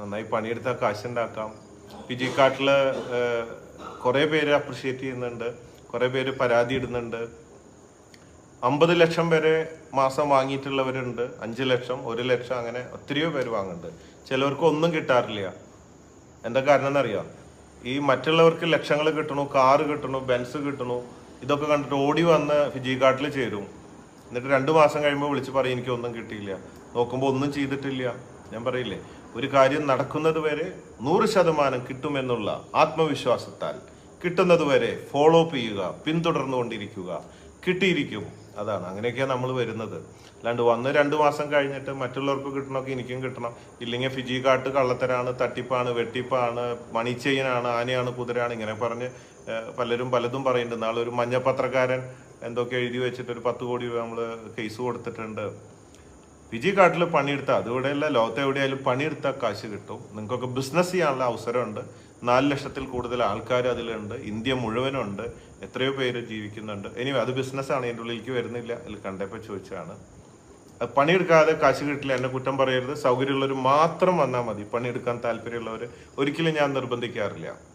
നന്നായി പണിയെടുത്താൽ കാശുണ്ടാക്കാം. പിജിക്കാട്ടിൽ കുറേ പേര് അപ്രിഷ്യേറ്റ് ചെയ്യുന്നുണ്ട്. കുറേ പേര് പരാതി ഇടുന്നുണ്ട്. അമ്പത് ലക്ഷം വരെ മാസം വാങ്ങിയിട്ടുള്ളവരുണ്ട്. അഞ്ച് ലക്ഷം ഒരു ലക്ഷം അങ്ങനെ ഒത്തിരിയോ പേര് വാങ്ങുന്നുണ്ട്. ചിലവർക്ക് ഒന്നും കിട്ടാറില്ല. എന്താ കാരണം എന്നറിയാം ഈ മറ്റുള്ളവർക്ക് ലക്ഷങ്ങൾ കിട്ടണു കാറ് കിട്ടണു ബെൻസ് കിട്ടണു ഇതൊക്കെ കണ്ടിട്ട് ഓടി വന്ന് ഫിജി കാട്ടിൽ ചേരും. എന്നിട്ട് രണ്ട് മാസം കഴിയുമ്പോൾ വിളിച്ച് പറയും എനിക്കൊന്നും കിട്ടിയില്ല. നോക്കുമ്പോൾ ഒന്നും ചെയ്തിട്ടില്ല. ഞാൻ പറയില്ലേ? ഒരു കാര്യം നടക്കുന്നത് വരെ നൂറ് ശതമാനം കിട്ടുമെന്നുള്ള ആത്മവിശ്വാസത്താൽ കിട്ടുന്നത് വരെ ഫോളോ അപ്പ് ചെയ്യുക പിന്തുടർന്നുകൊണ്ടിരിക്കുക കിട്ടിയിരിക്കും. അതാണ്. അങ്ങനെയൊക്കെയാണ് നമ്മൾ വരുന്നത്. അല്ലാണ്ട് വന്ന് രണ്ട് മാസം കഴിഞ്ഞിട്ട് മറ്റുള്ളവർക്ക് കിട്ടണമൊക്കെ എനിക്കും കിട്ടണം. ഇല്ലെങ്കിൽ ഫിജി കാട്ട് കള്ളത്തരാണ് തട്ടിപ്പാണ് വെട്ടിപ്പാണ് മണി ചെയിനാണ് ആനയാണ് കുതിരയാണ് ഇങ്ങനെ പറഞ്ഞ് പലരും പലതും പറയുന്നുണ്ട്. നാളെ ഒരു മഞ്ഞ പത്രക്കാരൻ എന്തൊക്കെ എഴുതി വെച്ചിട്ട് ഒരു പത്ത് കോടി രൂപ നമ്മൾ കേസ് കൊടുത്തിട്ടുണ്ട്. ഫിജി കാട്ടിൽ പണിയെടുത്താൽ അതുകൂടെയല്ല ലോകത്ത് എവിടെയായാലും പണിയെടുത്താൽ കാശ് കിട്ടും. നിങ്ങൾക്കൊക്കെ ബിസിനസ് ചെയ്യാനുള്ള അവസരമുണ്ട്. നാല് ലക്ഷത്തിൽ കൂടുതൽ ആൾക്കാർ അതിലുണ്ട്. ഇന്ത്യ മുഴുവനുണ്ട്. എത്രയോ പേര് ജീവിക്കുന്നുണ്ട്. ഇനി അത് ബിസിനസ്സാണ് എന്റെ ഉള്ളിലേക്ക് വരുന്നില്ല. അതിൽ കണ്ടപ്പോൾ ചോദിച്ചതാണ്. പണിയെടുക്കാതെ കാശ് കിട്ടില്ല. എന്നെ കുറ്റം പറയരുത്. സൗകര്യമുള്ളവർ മാത്രം വന്നാൽ മതി. പണിയെടുക്കാൻ താല്പര്യമുള്ളവർ ഒരിക്കലും ഞാൻ നിർബന്ധിക്കാറില്ല.